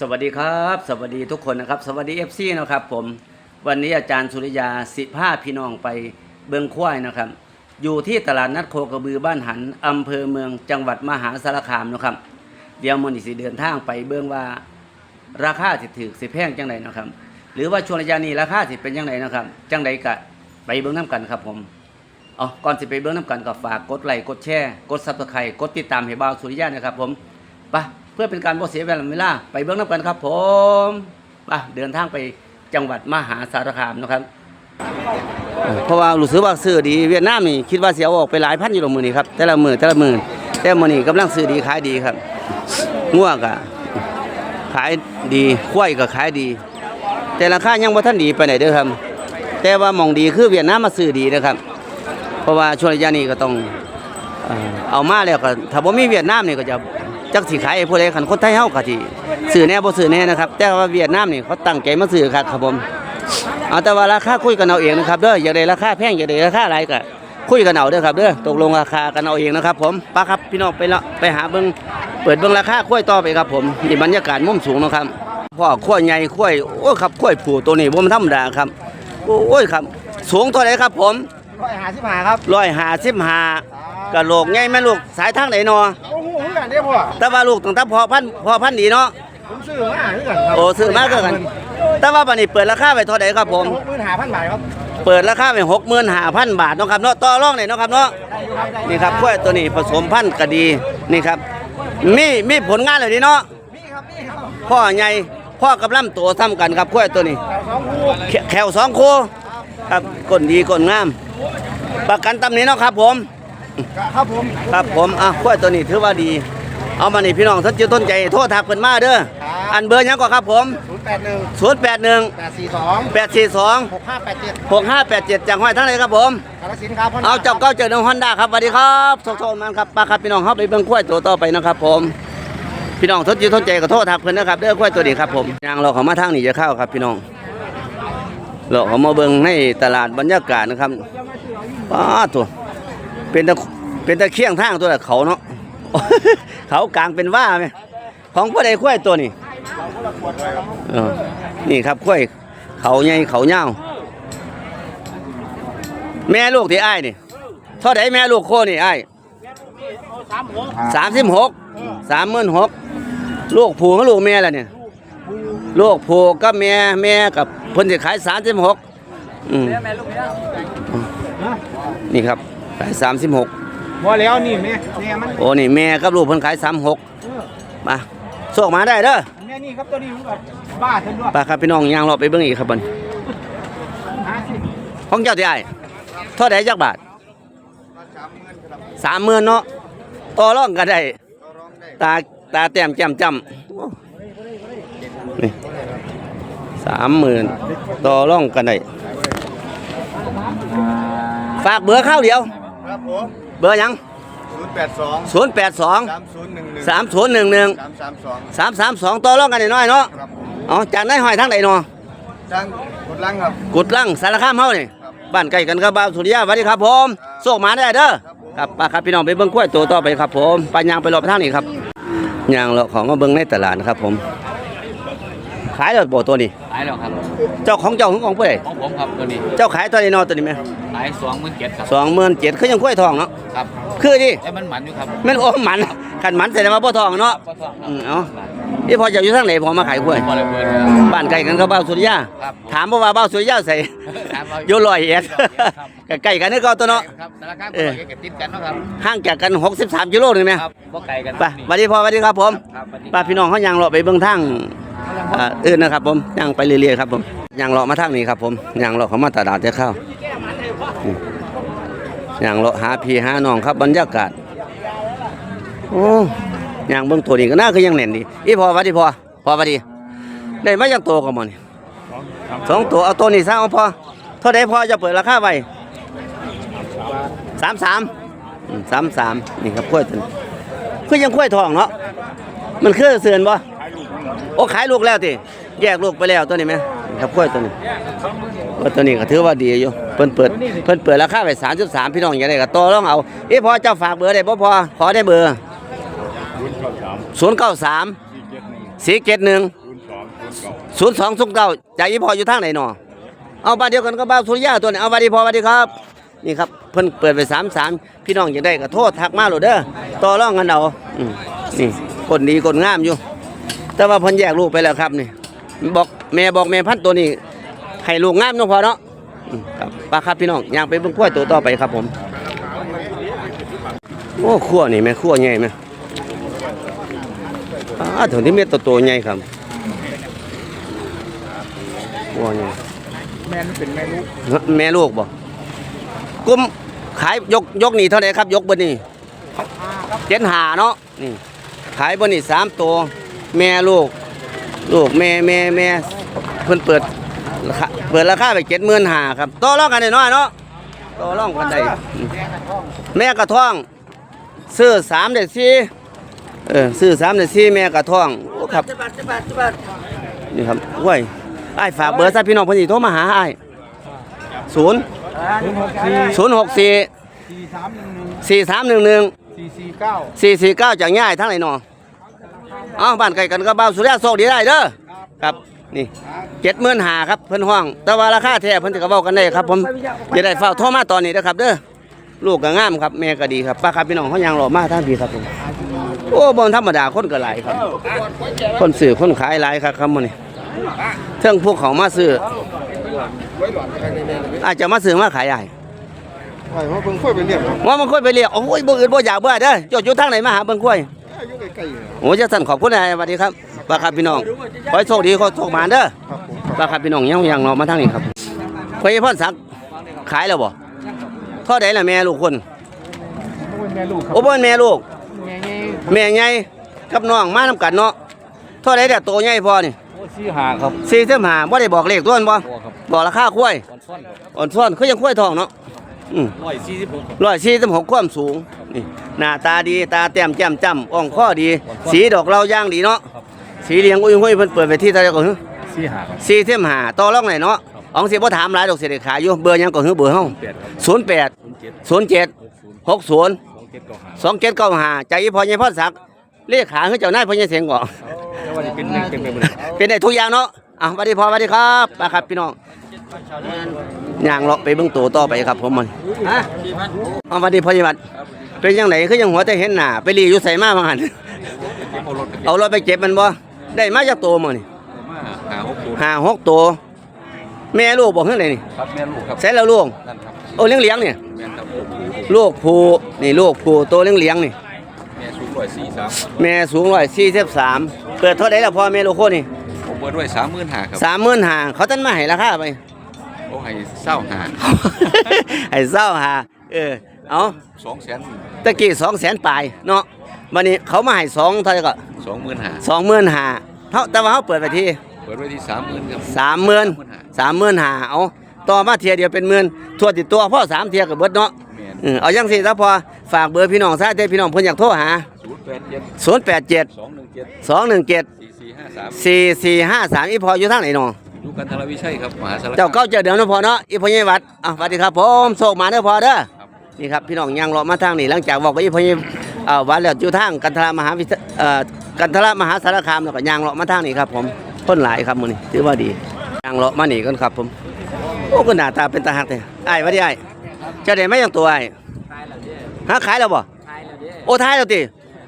สวัสดีครับ สวัสดีทุกคนนะครับ สวัสดีเอฟซีนะครับผมวันนี้อาจารย์สุริยาสิผ้าพี่น้องไปเบืองควายนะครับ อยู่ที่ตลาดนัดโคกระบือบ้านหันอำเภอเมืองจังหวัดมหาสารคามนะครับ เดี๋ยวมันสิเดินทางไปเบื้องว่าราคาสิถือสิแพงจังไดนะครับ หรือว่าช่วงระยะนี้ราคาสิเป็นจังไดนะครับ จังไดกะไปเบื้องน้กันครับผมอ๋อก่อนสิไปเบื้องน้ำกันก็ฝากกดไลค์กดแชร์กดซับสไครต์กดติดตามให้บ่าวสุริยานะครับผมไป เพื่อเป็นการบ่เสียเวลาเวลาไปเบื้องน้กันครับ ผมไปเดินทางไปจังหวัดมหาสารคามนะครับเพราะว่ารู้สึกว่าซื้อดีเวียดนามนี่คิดว่าเสียออกไปหลายพันอยู่หรอกมือนี่ครับแต่ละมือแต่ละมือแต่มือนี่กำลังซื้อดีขายดีครับง่วงกะขายดีข้วยก็ขายดี แต่ราคายังบ่ทันดีไปไหนใดเด้อครับ แต่ว่ามองดีคือเวียดนามมาซื้อดีนะครับ เพราะว่าช่วงระยะนี้ก็ต้องเอ่อเอามาแล้วก็ถ้าบ่มีเวียดนามนี่ก็จะ จักสิขายให้ผู้ใดคันคนไทยเฮาก็สิซื้อแน่บ่ซื้อแน่นะครับ แต่ว่าเวียดนามนี่เขาตั้งใจมาซื้อครับครับผมเอาแต่ว่าราคาคุยกันเอาเองนะครับเด้ออยากได้ราคาแพงอยากได้ราคาอะไรก็คุยกันเอาเด้อครับเด้อตกลงราคากันเอาเองนะครับผมป้าครับพี่น้องไปละไปหาเบิ่งเปิดเบิ่งราคากล้วยต่อไปครับผมนี่บรรยากาศมุมสูงเนาะครับพ่อกล้วยใหญ่กล้วยโอ้ยครับกล้วยผูตัวนี้บ่มันธรรมดาครับโอ้ยครับ สูงเท่าไหร่ครับผมร้อยหาสิบหาครับ155กะโหลกใหญ่แม่ลูกสายทางไหนเนาะโอ้โห เหมือนกันเนี่ยพ่อแต่ว่าลูกตั้งแต่พอพันธุ์พอพันธุ์ดีเนาะผมซื้อมาเหมือนกันครับโอ้ซื้อมาคือกันแต่ว่าบัดนี้เปิดราคาไว้เท่าไหร่ครับผมหกหมื่นหาพันบาทครับเปิดราคาไปหกหมื่นห้าพันบาทเนาะครับเนาะต่อรองหน่อยเนาะครับเนาะนี่ครับกล้วยตัวนี้ผสมพันธุ์ก็ดีนี่ครับมีมีผลงานเลยดีเนาะนี่ครับนี่ครับพ่อใหญ่พ่อกับลำตัวซ้ำกันครับกล้วยตัวนี้แถวสองคู่แขแขวสองคู่ครับก้นดีก้นงาม ประกันตำหนี้เนาะครับผม ครับผมครับผมอะกล้วยตัวนี้ถือว่าดี เอามานี่พี่น้องท่านจะต้นใจโทษทักเพิ่นมาเด้ออันเบอร์หยังก็ครับผมศูนย์แปดหนึ่ง081แปดสี่สอง842หกห้าแปดเจ็ด6587จังห้อยทั้งไหนครับผมกาฬสินธุ์ครับพ่เอาเจ้าเก้าเจอน้องฮอนด้าครับสวัสดีครับโซโซมันครับป้าครับพี่น้องครับไปเบิ่งควายตัวต่อไปนะครับผมพี่น้องทดจิตทดใจก็โทษทักเพิ่นนะครับเด้อควายตัวนี้ครับผมยางเราเขามาทางนี้จะเข้าครับ พี่น้องเราเขามาเบิ่งในตลาดบรรยากาศนะครับป้าตัว เป็นตะเป็นตะเคียงทางตัวละเขาเนาะ เขากลางเป็นว่าไหมของผู้ใดควายตัวนี้นี่ครับควายเขาใหญ่เขายาวแม่ลูกที่อ้ายนี่เท่าไดแม่ลูกโคนี่อ้ายสามสิบหกสามหมื่นหกลูกผูกับลูกแม่ละเนี่ยลูกผูกับแม่แม่กับเพิ่นสิขายสามสิบหกนี่ครับ ขายสามสิบหกบ่แล้วนี่แม่แม่มันโอ้นี่แม่กับลูกเพิ่นขายสามหกมาโชคมาได้เด้อแม่นี่ครับตัวนี้มันแบบบ้าเต็มด้วยไปครับพี่น้องย่างเราไปเบิ่งอีกครับบัดนี้หาสิของเจ้าที่อ้ายเท่าไดจักบาทสามหมื่นเนาะต่อรองก็ได้ตาตาแต้มแจ่มจำโอ้นี่สามหมื่นต่อรองกันได้ฝากเบอร์เข้าเดียวครับ ผมเบอร์หยังศูนย์แปดสองศูนย์แปดสองสามศูนย์หนึ่งหนึ่งสามศูนย์หนึ่งหนึ่งสามสามสองสามสามสองต่อรองกันหน่อยๆเนาะครับผมเอาจากได้หอยทั้งไหนเนาะจ้างกดลังครับ กุดลังสารคามเฮานี่บ้านใกล้กันกับบ้านสุริยาสวัสดีครับผมโชคมาได้เด้อครับป้าครับพี่น้องไปเบิ่งกล้วยตัวต่อไปครับผมไปยางไปรอไปทางนี้ครับยางเลาะของมาเบิ่งในตลาดนะครับผม ขายแล้วบ่ตัวนี้ขายแล้วครับ เจ้าของเจ้าของของผู้ใดของผมครับตัวนี้ เจ้าขายตัวนี้เนาะตัวนี้แม่ขายสองหมื่นเจ็ดครับ สองหมื่นเจ็ดคือยังกล้วยทองเนาะครับคือดิแต่มันหมันอยู่ครับแม่นโอ้หมันขันหมันใส่มาบ่ทองเนาะ ก็ทองครัอืมเอานี่พอจะอยู่ทางไหนพอมาขายกล้วยบริเวณบ้านใกล้กันกับบ้านสุริยา ครับถามบ่ว่าบ้านสุริยาใส่ถามว่าอยู่ลอยเอ็ดครับใกล้กันนี่ก็ตัวเนาะ ครับสารคามเออก็เก็บติดกันเนาะครับห่างจากกัน 63กิโลนึงไหมครับบ่ไกลกันไปสวัสดีพ่อสวัสดีครับผมครับสวัสดีป้าพี่น้องเขายังเลาะไปเบื้องทางอ่าอื่นนะครับผมยังไปเรื่อยๆครับผมยังเลาะมาทางนี้ครับผมยังเลาะเขามาตลาดจะเข้าอืม อยังเลาะหาพี่หาน้องครับบรรยากาศโอ้ยังเบื้องตัวนี้ก็น่าคือยังแน่นดีอีพอวัดีพอพอวัสดีได้มายังโตกับมันสองตัวเอาตัวนี้ซะเอาพอเท่าใดพอจะเปิดราคาไว้สามสามสามสามนี่ครับกล้วยตันี้คือยังกล้วยทองเนาะมันคือเสือนบ่โอ้ขายลูกแล้วติแยกลูกไปแล้วตัวนี้ไหมครับกล้วยตัวนี้ ว่าตัวนี้ก็ถือว่าดีอยู่เพิ่นเปิดเพิ่นเปิดราคาไป33พี่น้องอยากได้ก็ต่อรองเอาเอ้พอเจ้าฝากเบอร์ได้บ่พอขอได้เบอร์093 471ศูนย์สองศูนย์เก้าจากอีพออยู่ทางไหนหนอเอาบ้านเดียวกันก็บ้านสุริยาตัวนี้เอาบ้านดีพอบ้านดีครับนี่ครับเพิ่นเปิดไปสามสามพี่น้องอยากได้ก็โทษทักมาโหลดเด้อต่อรองกันเอาอืมนี่คนดีคนงามอยู่ แต่ว่าเพิ่นแยกลูกไปแล้วครับนี่บอกแม่บอกแม่พันธุ์ตัวนี้ ให้ลูกงามเนาะพอเนาะครับไปครับพี่น้องย่างไปเบิ่งกล้วตัวต่อไปครับผม โอ้ขั้วนี่แม่ขั้วใหญ่ไหมอ่าถึงที่เม็ดโตใหญ่ครับขั้วใหญ่แม่นเป็นแม่ลูกแม่ลูกบ่กุ้มขายยกยกนี่เท่าไหร่ครับ ยกบนนี่เจ็ดหาเนาะนี่ขายบนนี่สามตัว แม่ลูก ลูกแม่แม่แม่เพิ่นเปิด ราคาเปิดราคาไปเจ็ดหมื่นหาครับต่อรองกันน้อยเนาะต่อรองกันได้แม่กระท่อง ซื้อสามเด็ดสี่เออซื้อสามเด็ดสี่แม่กระท่องโอ้ครับนี่ครับว้ยไอ้ฝากเบอร์ซะพี่น้องพิ่นสิโทรมาหาไอ้ศูนย์ศูนย์หกสี่ศูนย์หกสี่สี่สามหนึ่งหนึ่งสี่สามหนึ่งหนึ่งสี่สี่เก้าสี่สี่เก้าจากง่ายทั้งไหนหนอเอาบ้านไก่กันก็บ้าสุริยะโชคดีได้เด้อครับ นี่เจ็ดหมื่นหาครับเพิ่นห้อง แต่ว่าราคาแท้เพิ่นจะกระเบ้ากันได้ครับ ผมจะได้เฝ้าโทรมาตอนนี้นะครับ เด้อลูกก็งามครับแม่ก็ดีครับป้าครับพี่น้องเขายังรอมาท่านพี่ครับผมโอ้บนธรรมดาคนก็หลายครับ คนซื้อคนขายหลายครับครับมื้อนี้เทิงพวกเขามาซื้ออาจจะมาซื้อมาขายใหญ่ไอ้เพราะเพิ่งค่อยไปเรียกครับว่ามันค่อยไปเรียกโอ้ยบ่อื่นบ่อยากเบื่อเด้อจดอยู่ทางไหนมาหาเบิ่งค่อยอายุใกล้ๆอยู่โอ้จะสั่นขอบคุณนายสวัสดีครับ ปลาครับพี่น้องขอให้โชคดีขอโชคมาเด้อครับผมปลาครับพี่น้องยังยังเนาะมาทางนี้ครับพ่อพ่อสักดิ์ขายแล้วบ่เท่าใดล่ะแม่ลูกคนแม่ลูกครับโอ้บ่เป็นแม่ลูกแม่ไงแม่ใหญ่กับน้องมานํกันเนาะเท่าใดเด้อโตใหญ่พอนี่สี่หาครับ45บ่ได้บอกเลขตัวนั้นบ่ตัวครับบอกราคาควายตอนซ่อนครับอ่อนซ่อนคือยังควายทองเนาะอืมร้อยสี่สิบหกร้อยสี่สิบหกความสูงนี่หน้าตาดีตาแต้มแจ่มจ้ำอ่องข้อดี สีดอกเราย่างดีเนาะ สีเหลียงอุ้ยห้ยเพิ่นเปิดไปที่เท่าไหร่ก่อนสี่หาครับ สี่เท่มหาต่อรองไหนเนาะอองสิบ่ถามหลายดอกสิได้ขายอยู่เบอร์หยังก่อนคือเบอร์เฮาแปดครับศูนย์แปดศูนย์เจ็ดศูนย์เจ็ดหกศูนย์หกศูนย์สองเจ็ดเก้าหาสองเจ็ดเก้าหาใจอีพอใหญ่พอสักเลขขาคือเจ้านายพอใหญ่เสียงก่อแต่ว่าจะเป็นหนึ่งเป็นไปหมดเลย เป็นได้ทุกอย่างเนาะอะสวัสดีพอสวัสดีครับไปครับพี่น้องย่างเลาะไปเบิ่งตัวต่อไปครับผมมันอะเอาสวัสดีพอใหญ่บัดเป็นยังไงคือยังหัวแต่เห็นหน้าไปรีอยู่ใส่มาบางหันเอารถเอารถไปเก็บมันบ่ ได้มาจากตัวมื้อนี่มาหาหกศูนย์ห้าหกตัวแม่ลูกบ่เฮ็ดได้นี่ครับแม่ลูกครับใส่แล้วลูกนั่นครับโอ้เลี้ยงเลี้ยงๆเนี่ยแม่ครับลูกผูนี่ลูกผูตัวเลี้ยงเลี้ยงๆนี่ แม่สูงร้อยสี่สามแม่สูงร้อยสี่สิบสามเปิดเท่าไหร่แล้วพ่อแม่ลูกคนนี่ผมเปิดด้วยสามหมื่นหาครับสามหมื่นห้าเขาตั้นมาให้ราคาไปโอ้ให้เศร้าหา ให้เศร้าหาเออ เอาสองแสนตะกี้สองแสนปลายเนาะวันนี้เขามาให้สองเท่าไหร่ก็สองหมื่นหาสองหมื่นห้าเท่าแต่ว่าเขาเปิดไปที่เปิดไว้ที่สามหมื่นครับสามหมื่นสามหมื่นห้าเอาต่อมาเทียเดียวเป็นหมื่นทั่วติดตัวพ่อสามเทียกับเบิดเนาะแม่นเออเอายังสิถ้าพอฝากเบอร์พี่น้องซะแต่พี่น้องเพิ่นอยากโทรหาศูนย์แปดเจ็ด0 8 7สองหนึ่งเจ็ด2 1 7สี่สี่ห้าสาม4 4 5 3อีพออยู่ทางไหนเนาะอยู่กันทรวิชัยครับมหาสารคามเจ้าเก้าเจ้าเดิมเนาะพอเนาะอีพอใหญ่วัดอะสวัสดีครับผมโชคมาเด้อพอเด้อครับ นี่ครับพี่น้องยังรอมาทางนี้หลังจากบอกกับอีพอใหญ่เอ่อวัดแล้วอยู่ทางกันทรามหาวิทยเอ่อกันทรมหาสารคามแล้วก็ยังรอมาทางนี้ครับผมคนหลายครับมื้อนี้ถือว่าดียังรอมานี่กันครับผมโอ้ก็หน้าตาเป็นตาฮักแท้อ้ายว่าดีอ้ายเจะได้ไหมยังตัวอ้ายหาขายแล้วบ่โอ้ท้ายแล้วติ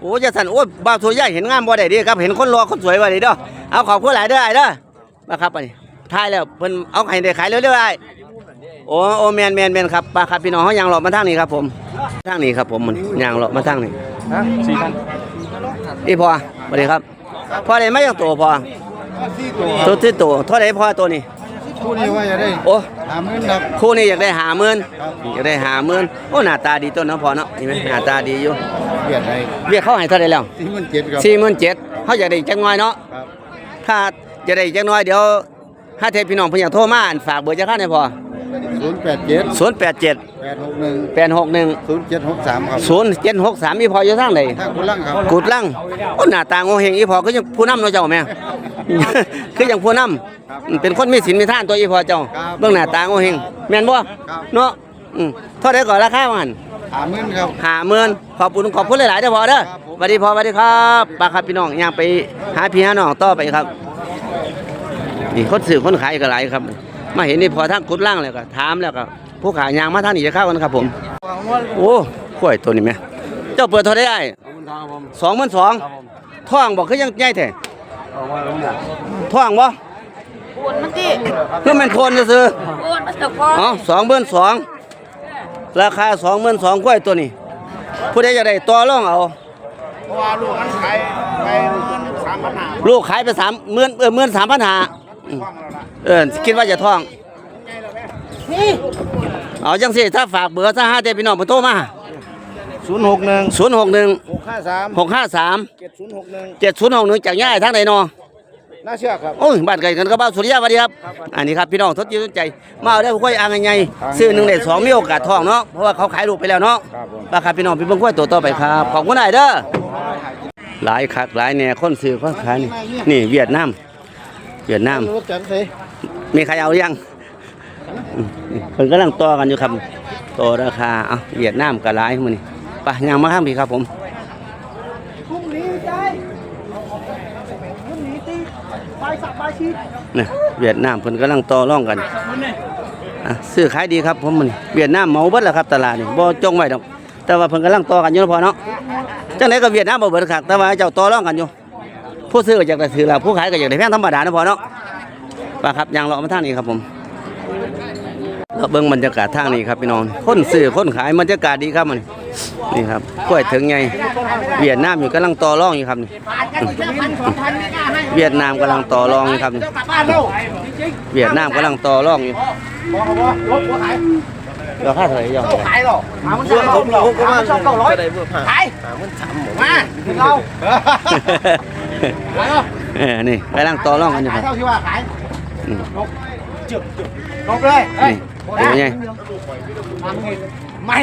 โอ้จะสั่นโอ้บ่าวตัวใหญ่เห็นงามบ่ได้เดีครับเห็นคนรอคนสวยบ่ได้เด้อเอาขอบคุณหลายเด้ออ้ายเด้อมาครับอันนี้ท้ายแล้วเพิ่นเอาให้ได้ขายเร็วๆอ้าย โอ้โอ้แมนแมนแมนครับปลาครับพี่น้องเขายางหลอกมาทางนี้ครับผมทางนี้ครับผมมันยางหลอกมาทางนี้ฮะสี่พันนี่พอสวัสดีครับพอได้ไหมยังตัวพอสี่ตัวตัวที่ตัวเท่าไหรพอตัวนี้คู่นี้ว่าจะได้โอ้หาหมื่นครับคู่นี้อยากได้หาหมื่นครับอยากได้หาหมื่นโอ้หน้าตาดีต้นเนาะพอเนาะนี่ไหมหน้าตาดีอยู่เบียดให้เรียกเขาให้เท่าไหรแล้วสี่หมื่นเจ็ดครับสี่หมื่นเจ็ดเขาอยากได้อีกจังน้อยเนาะครับถ้าจะได้อีกจังน้อยเดี๋ยวถ้าเทพพี่น้องเพิ่นอยากโทรมาอั่นฝากเบอร์จะค่าได้พอ ศูนย์แปดเจ็ดศูนย์แปดเจ็ดแปดหกหนึ่งแปดหกหนึ่งศูนย์เจ็ดหกสามครับศูนย์เจ็ดหกสามมีพออยู่ทางไหนถ้าคุณลังครับกุดลังโอ้หน้าตาโงเฮงอีพอก็ยังผู้นำเนาะเจ้าแม่คือยังผู้นำเป็นคนมีศีลมีท่านตัวอีพอเจ้าครับเบื้องหน้าตาโงเฮงแม่นบ่ครับเนาะอืมเท่าไดก่อนราคามันหาหมื่นครับหาเมือนขอบคุณขอบคุณหลายๆเด้อพอเด้อครับผมสวัสดีพอสวัสดีครับปาครับพี่น้องย่างไปหาพี่หาน้องต่อไปครับนี่คนซื้อคนขายก็หลายครับ มาเห็นนี่พอทางกุดล่างแล้วก็ถามแล้วก็ผู้ขายยางมาทางนี้จะเข้ากันครับ ผม โอ้กล้วยตัวนี้ไหมเจ้าเปิดเท่าได้สองหมื่นสองท่องบอกคือยังใหญ่แท้ท่องบ่ปวดมันดิคือมันคนจะซื้อปวดมันตะคอๆอ๋อสองหมื่นสองราคาสองหมื่นสองกล้วยตัวนี้ผู้ใดจะได้ต่อรองเอาเพราะว่าลูกมันขายไปสามพันห้าลูกขายไปสามหมื่นเออหมื่นสามพันหา เออคิดว่าจะท่อง เอาจังสิถ้าฝากเบอร์ถ้าห้าเดพี่น้องมาโทรมาศูนย์หกหนึ่งศูนย์หกหนึ่งหกห้าสามหกห้าสามเจ็ดศูนย์หกหนึ่งเจ็ดศูนย์หกหนึ่งจากย่ายทางไหนนอน่าเชื่อครับโอ้ยบ้านไกลกันก็บ้านสุริยะสวัสดีครับ อันนี้ครับพี่น้องทดยืนใจ มาเอาได้ค่อยอ่างไงซื้อหนึ่งเด็ดสองมีโอกาสทองเนาะ เพราะว่าเขาขายลูกไปแล้วเนาะครับผมราคาพี่น้องพี่เบิ่งค่อยตัวต่อไปครับ ขอบคุณนายเด้อ หลายคักหลายแหน่คนซื้อคนขายนี่ นี่เวียดนาม เวียดนามรถจันทร์สิ มีใครเอาหรือยังอืมนี่เพิ่นกำลังต่อกันอยู่ครับต่อราคาเอาเวียดนามก็หลายมื้อนี้ไปยังมาข้างพี่ครับผมนี่เวียดนามเพิ่นกำลังต่อรองกันอะซื้อขายดีครับผมมื้อนี้เวียดนามเหมาเบิดแล้วครับตลาดนี่บ่จงไว้ดอก แต่ว่าเพิ่นกำลังต่อกันอยู่เนาะพอเนาะจังไดก็เวียดนามบ่เบิดครับแต่ว่าเจ้าต่อรองกันอยู่ผู้ซื้อก็อยากได้ซื้อแล้วผู้ขายก็อยากได้แพงธรรมดานะพอเนาะ ป่ะครับยางเลาะมาทางนี้ครับผมเราเบิ่งบรรยากาศทางนี้ครับพี่น้องคนซื้อคนขายบรรยากาศดีครับมันนี่ครับกล้วยถึงไงเวียดนามอยู่กำลังต่อรองอยู่ครับนี่เวียดนามกำลังต่อรองอยู่ครับนี่เวียดนามกำลังต่อรองอยู่ราคาเท่าไหร่ยังขายหรอหามันเช่าผมหรอหามันเช่าเก้าร้อยขายมาเราเออนี่กำลังต่อรองกันอยู่คขายรับ เท่าที่ว่าขายอืมลงเลยนี่ตัวใหญ่ไม่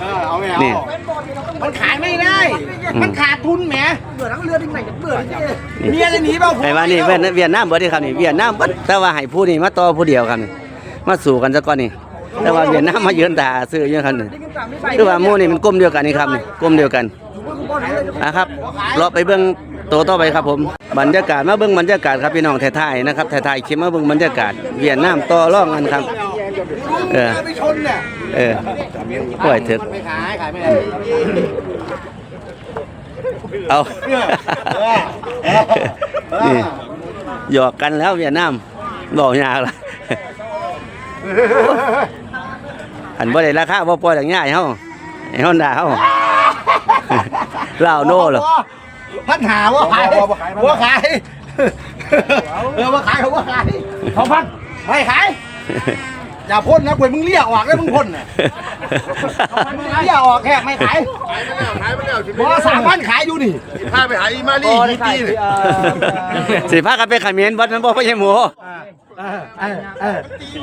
เออเอาไม่เอา นี่ มันขายไม่ได้ มันขาดทุนแหม เบื่อทั้งเรือที่ไหนเบื่อเมียจะหนีเปล่าไอ้ว่านี่เวียดเวียดนามเบิดเด้ครับนี่เวียดนามเบิดแต่ว่าให้ผู้นี่มาต่อผู้เดียวครับนี่มาสู่กันซะก่อนนี่ แต่ว่าเวียดนามมาเยือนตาซื้ออยู่ครับนี่คือว่าหมู่นี่มันกลุ่มเดียวกันนี่ครับนี่กลุ่มเดียวกันนะครับเราไปเบิ่ง ตัวต่อไปครับผมบรรยากาศมาเบิ่งบรรยากาศครับพี่น้องไทยๆนะครับไทยๆคลิปมาเบิ่งบรรยากาศ เวียดนามต่อร่องกันครับ เออเออป่วยถึกไม่ขายขายไม่ได้เอานี่หยอกกันแล้วเวียดนามบอกยากละอันบ่ได้ราคาบ่ปล่อยอย่างง่ายเฮาไอ้ฮอนดาเฮาลาวโน่เหรอ พันหาว่าขายว่าขายเออว่าขายเขาว่าขายเขาพันไม่ขายอย่าพ่นนะกวยมึงเลี้ยออกแล้วมึงพ่นน่ะมึงเลี้ยออกแค่ไม่ขายขายไปแล้วขายไปแล้วสามพันขายอยู่นี่พาไปหาอีมาลี่ฮีตี้เลยสิพากันไปเขมิ้นวัดมันบ่พ่อใหญ่หมู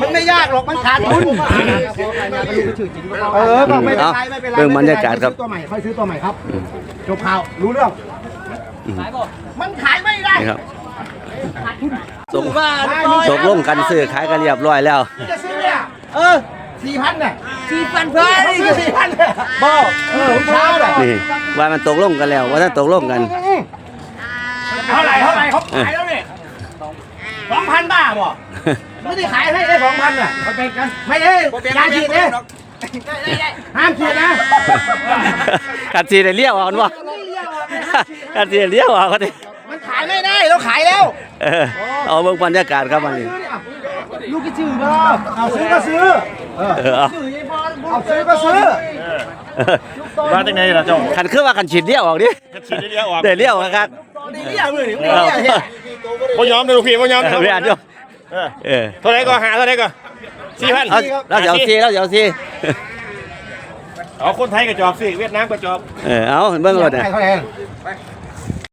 มันไม่ยากหรอกมันขาดทุนเออไม่เป็นไรไม่เป็นไรเบิ่งบรรยากาศครับตัวใหม่ค่อยซื้อตัวใหม่ครับจบข่าวรู้เรื่อง มันขายไม่ได้นี่ครับตกตกลงกันซื้อขายกันเรียบร้อยแล้วจะซื้อเนี่ยเออสี่พันน่ะสี่พันเพื่อนเขาซื้อสี่พันเนี่ยบ่เออเช้าเลยนี่ว่ามันตกลงกันแล้ว ว่าถ้าตกลงกันเท่าไหร่เท่าไหร่เขาขายแล้วเนี่ยสองพันบ้าบ่ไม่ได้ขายให้ได้สองพันอะเขาใจกันไม่ได้ยาฉีดเนี่ยห้ามฉีดนะกันสีได้เลี้ยวเอาบ่ กันสีได้เลี้ยวเอาก็ดิมันขายไม่ได้เราขายแล้วเออเอาเบิ่งบรรยากาศครับมันนี่ลูกกี่จืดบ่เอาซื้อก็ซื้อเออเอาเอาซื้อก็ซื้อว่าจังไงล่ะเจ้าคันคือว่ากันฉีดเลี้ยวออกดิฉีดได้เดียวออกได้เลี้ยวครับนี่เรียกเลยนี่เรียกเนี่ยบ่ยอมเลยลูกพี่บ่ยอมเออไม่อ่านอยู่เออเออเท่าไหร่ก็หาเท่าไหร่ก็สี่พันเอาเราจะเอาซีเราจะ เอาซีเอาคนไทยก็จอบสิเวียดนามก็จอบเออเอาเบิ่งรถน่ะให้เขาเอง